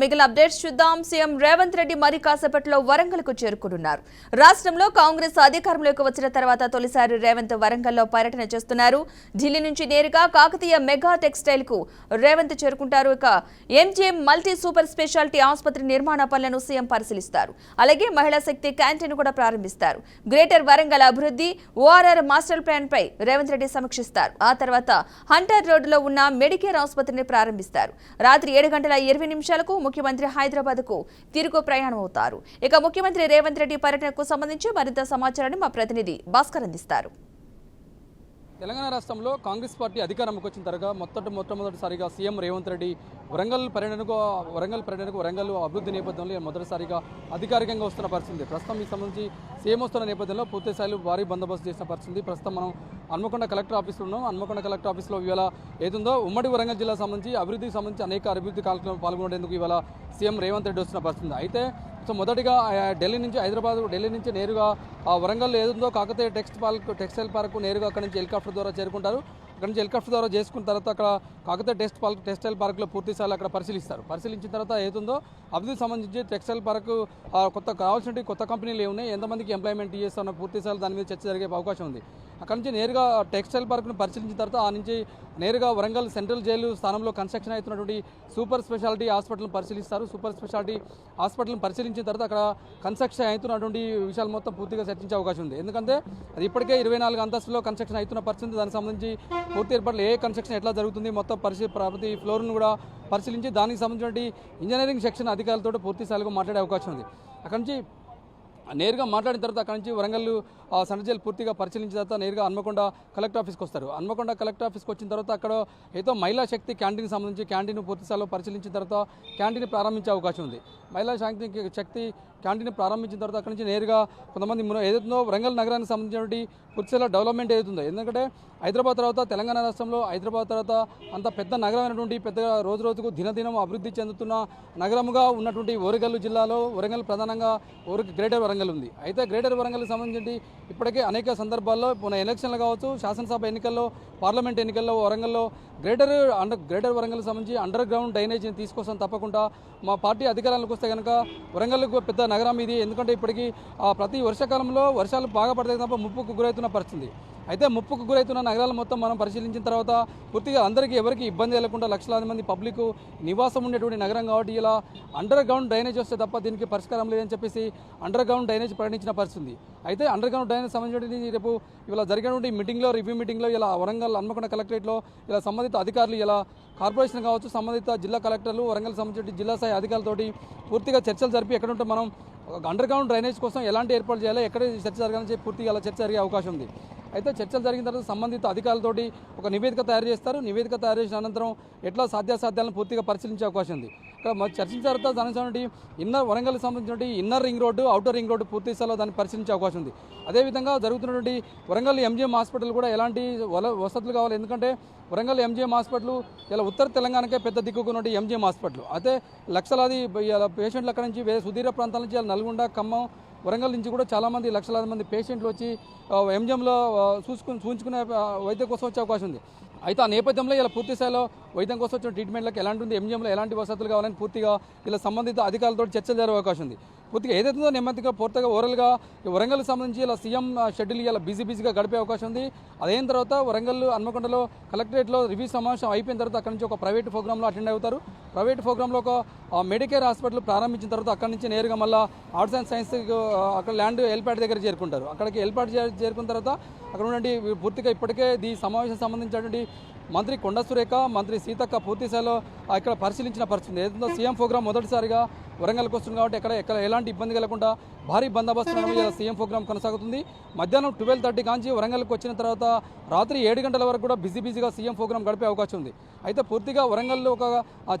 మిగిలిన అప్డేట్స్ చూద్దాం. సీఎం రేవంత్ రెడ్డి మరి కాసేపట్లో వరంగల్కు చేరుకుంటున్నారు రాష్ట్రంలో కాంగ్రెస్ అధికారంలోకి వచ్చిన తర్వాత తొలిసారి రేవంత్ వరంగల్లో పర్యటన చేస్తున్నారు. ఢిల్లీ నుంచి నేరుగా కాకతీయ మెగా టెక్స్టైల్కు రేవంత్ చేరుకుంటారు. ఇక ఎంజీఎం మల్టీ సూపర్ స్పెషాలిటీ ఆసుపత్రి నిర్మాణ పనులను సీఎం పరిశీలిస్తారు. అలాగే మహిళా శక్తి క్యాంటీన్ కూడా ప్రారంభిస్తారు. గ్రేటర్ వరంగల్ అభివృద్ధి ఓఆర్ఆర్ మాస్టర్ ప్లాన్ పై రేవంత్ రెడ్డి సమీక్షిస్తారు. ఆ తర్వాత హంటర్ రోడ్డులో ఉన్న మెడికేర్ ఆసుపత్రిని ప్రారంభిస్తారు. రాత్రి ఏడు గంటల ఇరవై నిమిషాలకు ముఖ్యమంత్రి హైదరాబాద్కు తిరుగు ప్రయాణం అవుతారు ఇక ముఖ్యమంత్రి రేవంత్ రెడ్డి పర్యటనకు సంబంధించి మరింత సమాచారాన్ని మా ప్రతినిధి భాస్కర్ అందిస్తారు. తెలంగాణ రాష్ట్రంలో కాంగ్రెస్ పార్టీ అధికారంలోకి వచ్చిన తర్వాత మొత్తం మొట్టమొదటిసారిగా సీఎం రేవంత్ రెడ్డి వరంగల్ పర్యటనకు వరంగల్ పర్యటనకు వరంగల్ అభివృద్ధి నేపథ్యంలో మొదటిసారిగా అధికారికంగా వస్తున్న పరిస్థితి ప్రస్తుతం ఈ సంబంధించి సీఎం వస్తున్న నేపథ్యంలో పూర్తి స్థాయిలో భారీ బందోబస్తు చేసిన పరిస్థితి ప్రస్తుతం మనం హన్మకొండ కలెక్టర్ ఆఫీస్లో ఉన్నాం. హన్మకొండ కలెక్టర్ ఆఫీస్లో ఇవాళ ఏదుందో ఉమ్మడి వరంగల్ జిల్లా సంబంధించి అభివృద్ధికి సంబంధించి అనేక అభివృద్ధి కార్యక్రమాలు పాల్గొనేందుకు ఇవాళ సీఎం రేవంత్ రెడ్డి వచ్చిన పరిస్థితి అయితే సో మొదటిగా ఢిల్లీ నుంచి హైదరాబాద్ ఢిల్లీ నుంచి నేరుగా ఆ Warangal ఏదుందో Kakatiya text park textile park నేరుగా అక్కడ నుంచి హెలికాప్టర్ ద్వారా చేరుకుంటారు. అక్కడ నుంచి హెలికాప్టర్ ద్వారా చేసుకున్న తర్వాత అక్కడ కాకతీయ టెక్స్ట్ పార్క్ టెక్స్టైల్ పార్క్లో పూర్తి స్థాయిలో అక్కడ పరిశీలిస్తారు. పరిశీలించిన తర్వాత ఏదుందో అభివృద్ధికి సంబంధించి టెక్స్టైల్ పార్క్ కొత్త కావాల్సిన కొత్త కంపెనీలు ఏమున్నాయి ఎంతమందికి ఎంప్లాయ్మెంట్ చేస్తున్న పూర్తి స్థాయిలో దాని మీద చర్చ జరిగే అవకాశం ఉంది. అక్కడ నుంచి నేరుగా టెక్స్టైల్ పార్క్ను పరిశీలించిన తర్వాత ఆ నుంచి నేరుగా వరంగల్ సెంట్రల్ జైలు స్థానంలో కన్స్ట్రక్షన్ అవుతున్నటువంటి సూపర్ స్పెషాలిటీ హాస్పిటల్ని పరిశీలిస్తారు. సూపర్ స్పెషాలిటీ హాస్పిటల్ని పరిశీలించిన తర్వాత అక్కడ కన్స్ట్రక్షన్ అవుతున్నటువంటి విషయాలు మొత్తం పూర్తిగా చర్చించే అవకాశం ఉంది. ఎందుకంటే అది ఇప్పటికే ఇరవై నాలుగు అంతస్తులో కన్స్ట్రక్షన్ అవుతున్న పరిస్థితి దానికి సంబంధించి పూర్తి ఏర్పాట్లు ఏ కన్స్ట్రక్షన్ ఎట్లా జరుగుతుంది మొత్తం పరిశీ ప్రతి ఫ్లోర్ను కూడా పరిశీలించి దానికి సంబంధించినటువంటి ఇంజనీరింగ్ సెక్షన్ అధికారులతో పూర్తి స్థాయిలో మాట్లాడే అవకాశం ఉంది. అక్కడ నుంచి నేరుగా మాట్లాడిన తర్వాత అక్కడ నుంచి వరంగల్ సన్నజల్ పూర్తిగా పరిశీలించిన తర్వాత నేరుగా హన్మకొండ కలెక్టర్ ఆఫీస్కి వస్తారు. హన్మకొండ కలెక్టర్ ఆఫీస్కి వచ్చిన తర్వాత అక్కడ ఏదో మహిళా శక్తి క్యాంటీన్ సంబంధించి క్యాంటీన్ పూర్తిస్థాయిలో పరిశీలించిన తర్వాత క్యాంటీన్ ప్రారంభించే అవకాశం ఉంది. మహిళా శాంతి శక్తి క్యాంటీన్ ప్రారంభించిన తర్వాత అక్కడ నుంచి నేరుగా కొంతమంది ఏదైతుందో వరంగల్ నగరానికి సంబంధించినటువంటి పూర్తిస్థాయిలో డెవలప్మెంట్ ఏదైతుందో ఎందుకంటే హైదరాబాద్ తర్వాత తెలంగాణ రాష్ట్రంలో హైదరాబాద్ తర్వాత అంత పెద్ద నగరమైనటువంటి పెద్దగా రోజు రోజుకు దినదినం అభివృద్ధి చెందుతున్న నగరముగా ఉన్నటువంటి వరంగల్ జిల్లాలో వరంగల్ ప్రధానంగా గ్రేటర్ వరంగల్ ఉంది. అయితే గ్రేటర్ వరంగల్కి సంబంధించి ఇప్పటికే అనేక సందర్భాల్లో మన ఎలక్షన్లు కావచ్చు శాసనసభ ఎన్నికల్లో పార్లమెంట్ ఎన్నికల్లో వరంగల్లో గ్రేటర్ అండర్ గ్రేటర్ వరంగల్ సంబంధించి అండర్ గ్రౌండ్ డ్రైనేజీని తీసుకొస్తాం తప్పకుండా. మా పార్టీ అధికారంలోకి వస్తే కనుక వరంగల్కు పెద్ద నగరం ఇది. ఎందుకంటే ఇప్పటికీ ఆ, ప్రతి వర్షాకాలంలో వర్షాలు బాగా పడతాయి తప్ప ముప్పుకు గురవుతున్న పరిస్థితి. అయితే ముప్పుకు గురవుతున్న నగరాలు మొత్తం మనం పరిశీలించిన తర్వాత పూర్తిగా అందరికీ ఎవరికి ఇబ్బంది లేకుండా లక్షలాది మంది పబ్లిక్ నివాసం ఉండేటువంటి నగరం కాబట్టి ఇలా అండర్ గ్రౌండ్ డ్రైనేజ్ వస్తే తప్ప దీనికి పరిష్కారం లేదని చెప్పేసి అండర్ గ్రౌండ్ డ్రైనేజ్ ప్రకటించిన పరిస్థితి. అయితే అండర్ గ్రౌండ్ డ్రైనేజ్ సంబంధించి రేపు ఇలా జరిగినటువంటి మీటింగ్లో రివ్యూ మీటింగ్లో ఇలా వరంగల్ హన్మకొండ కలెక్టరేట్లో ఇలా సంబంధిత అధికారులు ఇలా కార్పొరేషన్ కావచ్చు సంబంధిత జిల్లా కలెక్టర్లు వరంగల్ సంబంధించిన జిల్లా స్థాయి అధికారులతోటి పూర్తిగా చర్చలు జరిపి ఎక్కడుంటే మనం అండర్ గ్రౌండ్ డ్రైనేజ్ కోసం ఎలాంటి ఏర్పాటు చేయాలో ఎక్కడ చర్చ జరగాలని చెప్పి పూర్తిగా అలా చర్చ జరిగే అవకాశం ఉంది. అయితే చర్చలు జరిగిన తర్వాత సంబంధిత అధికారులతోటి ఒక నివేదిక తయారు చేస్తారు. నివేదిక తయారు చేసిన అనంతరం ఎట్లా సాధ్యాసాధ్యాలను పూర్తిగా పరిశీలించే అవకాశం ఉంది. ఇక్కడ చర్చించిన తర్వాత దానికి ఇన్నర్ వరంగల్కి సంబంధించినటువంటి inner ring road outer ring road పూర్తి స్థాయిలో దాన్ని పరిశీలించే అవకాశం ఉంది. అదేవిధంగా జరుగుతున్నటువంటి వరంగల్ ఎంజిఎం హాస్పిటల్ కూడా ఎలాంటి వల వసతులు కావాలి. ఎందుకంటే వరంగల్ ఎంజిఎం హాస్పిటల్ ఇలా ఉత్తర తెలంగాణకే పెద్ద దిక్కుకున్నటువంటి ఎంజిఎం హాస్పిటల్. అయితే లక్షలాది పేషెంట్లు అక్కడ నుంచి వేరే సుదీర ప్రాంతాల నుంచి నల్గొండ ఖమ్మం వరంగల్ నుంచి కూడా చాలామంది లక్షలాది మంది పేషెంట్లు వచ్చి ఎంజిఎంలో చూసుకుని చూపించుకునే ఆ, వైద్యం కోసం వచ్చే అవకాశం ఉంది. అయితే ఆ నేపథ్యంలో ఇలా పూర్తి స్థాయిలో వైద్యం కోసం వచ్చిన ట్రీట్మెంట్లకు ఎలాంటి ఉంది ఎంజిఎంలో ఎలాంటి వసతులు కావాలని పూర్తిగా ఇలా సంబంధిత అధికారులతో చర్చలు జరిగే అవకాశం ఉంది. పూర్తిగా ఏదైతుందో నెమ్మదిగా పూర్తిగా ఓవరల్గా వరంగల్ సంబంధించి ఇలా సీఎం షెడ్యూల్ ఇలా బిజీ బిజీగా గడిపే అవకాశం ఉంది. అదైన తర్వాత వరంగల్ హన్మకొండలో కలెక్టరేట్లో రివ్యూ సమావేశం అయిపోయిన తర్వాత అక్కడ నుంచి ఒక ప్రైవేట్ ప్రోగ్రాంలో అటెండ్ అవుతారు. ప్రైవేట్ ప్రోగ్రాంలో ఒక మెడికేర్ హాస్పిటల్ ప్రారంభించిన తర్వాత అక్కడ నుంచి నేరుగా మళ్ళీ ఆర్ట్స్ అండ్ సైన్స్ అక్కడ ల్యాండ్ ఎల్పాడ్ దగ్గర చేరుకుంటారు. అక్కడికి ఎల్పాడ్ చేరుకున్న తర్వాత అక్కడ ఉన్నటువంటి పూర్తిగా ఇప్పటికే ఈ సమావేశం సంబంధించినటువంటి మంత్రి కొండ సురేఖ మంత్రి సీతక్క పూర్తిస్థాయిలో ఇక్కడ పరిశీలించిన పరిస్థితి ఏదో సీఎం ప్రోగ్రామ్ మొదటిసారిగా వరంగల్కి వస్తుంది కాబట్టి ఎక్కడ ఎక్కడ ఎలాంటి ఇబ్బంది కలగకుండా భారీ బందోబస్తు ఇలా సీఎం ప్రోగ్రామ్ కొనసాగుతుంది. మధ్యాహ్నం ట్వెల్వ్ థర్టీ కాంచి వరంగల్కి వచ్చిన తర్వాత రాత్రి ఏడు గంటల వరకు కూడా బిజీ బిజీగా సీఎం ప్రోగ్రామ్ గడిపే అవకాశం ఉంది. అయితే పూర్తిగా వరంగల్లో ఒక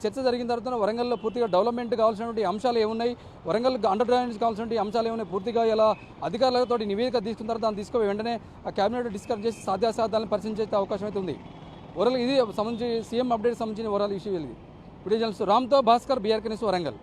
చర్చ జరిగిన తర్వాత వరంగల్లో పూర్తిగా డెవలప్మెంట్ కావాల్సినటువంటి అంశాలు ఏమున్నాయి? వరంగల్ అండర్ డ్రైనేజ్ కావాల్సినటువంటి అంశాలు ఏమున్నాయి? పూర్తిగా ఇలా అధికారులతో నివేదిక తీసుకున్న తర్వాత దాన్ని తీసుకుని వెంటనే ఆ కేబినెట్ డిస్కస్ చేసి సాధ్యాసాధ్యాలను పరిశీలించే అవకాశం అయితే ఉంది. ఓవరాల్ ఇది సంబంధించి సీఎం అప్డేట్ సంబంధించిన ఓవరాల్ ఇష్యూ ఇది ఇప్పుడు జర్నలిస్ట్ రామ్తో భాస్కర్ బీఆర్కే న్యూస్ వరంగల్.